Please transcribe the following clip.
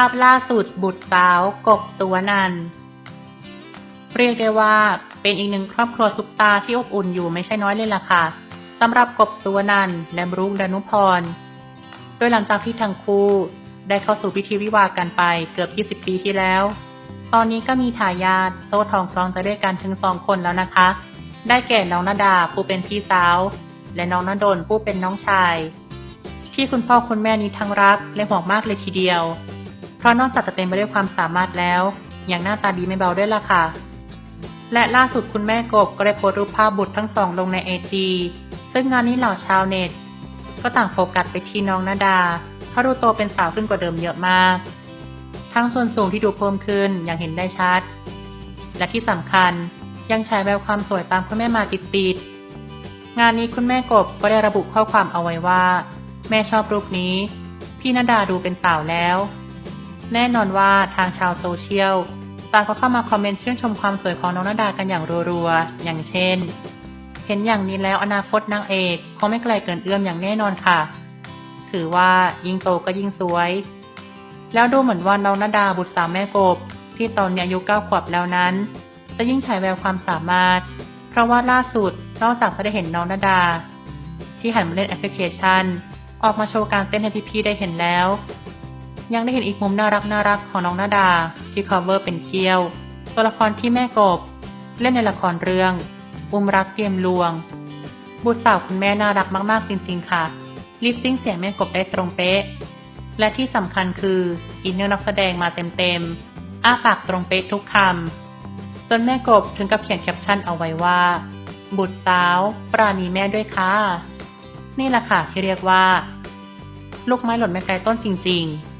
าพล่าสุดบุตรสาวกบสุวนัน เรียกได้ว่าเป็นอีกหนึ่งครอบครัวซุปตาที่อบอุ่นอยู่ไม่ใช่น้อยเลยล่ะค่ะสำหรับกบสุวนันและบรุกดานุพร โดยหลังจากที่ทั้งคู่ได้เข้าสู่พิธีวิวาห์กันไปเกือบ 20 ปีที่แล้ว ตอนนี้ก็มีทายาทโซ่ทองคล้องใจด้วยกันถึงสองคนแล้วนะคะ ได้แก่น้องนาดาผู้เป็นพี่สาว และน้องนาดนผู้เป็นน้องชาย ที่คุณพ่อคุณแม่นี้ทั้งรักและห่วงมากเลยทีเดียว ราะนอกจากจะเต็มไปด้วยความสามารถแล้วยังหน้าตาดีไม่เบาด้วยล่ะค่ะ และล่าสุดคุณแม่กบก็ได้โพสต์รูปภาพบุตรทั้งสองลงในเอจีซึ่งงานนี้เหล่าชาวเน็ต ก็ต่างโฟกัสไปที่น้องนาดาเพราะดูโตเป็นสาวขึ้นกว่าเดิมเยอะมาก ทั้งส่วนสูงที่ดูเพิ่มขึ้นอย่างเห็นได้ชัด และที่สำคัญยังฉายแววความสวยตามคุณแม่มาติดๆงานนี้คุณแม่กบก็ได้ระบุข้อความเอาไว้ว่า แม่ชอบรูปนี้ พี่นาดาดูเป็นสาวแล้ว แน่นอนว่าทางชาวโซเชียลต่างก็เข้ามาคอมเมนต์ชื่นชมความสวยของน้องนาดากันอย่างรัวๆ อย่างเช่น เห็นอย่างนี้แล้วอนาคตนางเอกคงไม่ไกลเกินเอื้อมอย่างแน่นอนค่ะ ถือว่ายิ่งโตก็ยิ่งสวย แล้วดูเหมือนว่าน้องนาดาบุตรสาวแม่กบ ที่ตอนนี้อายุเก้าขวบแล้วนั้น จะยิ่งฉายแววความสามารถ เพราะว่าล่าสุดนอกจากจะได้เห็นน้องนาดา ที่หันมาเล่นแอปพลิเคชัน ออกมาโชว์การเต้นให้พี่ๆได้เห็นแล้ว ยังได้เห็นอีกมุมน่ารักน่ารักของน้องนาดา ที่ cover เป็นเกี้ยว ตัวละครที่แม่กบ เล่นในละครเรื่อง อุ้มรักเตรียมลวง บุตรสาวคุณแม่น่ารักมาก ๆ จริง ๆ ค่ะลิปซิงเสียงแม่กบได้ตรงเป๊ะ และที่สำคัญคืออินเนอร์นักแสดงมาเต็ม ๆ อ้าปากตรงเป๊ะทุกคำจนแม่กบถึงกับเขียนแคปชั่นเอาไว้ว่า บุตรสาว ปราณีแม่ด้วยค่ะนี่แหละค่ะที่เรียกว่า ลูกไม้หล่นไม่ไกลต้นจริง ๆ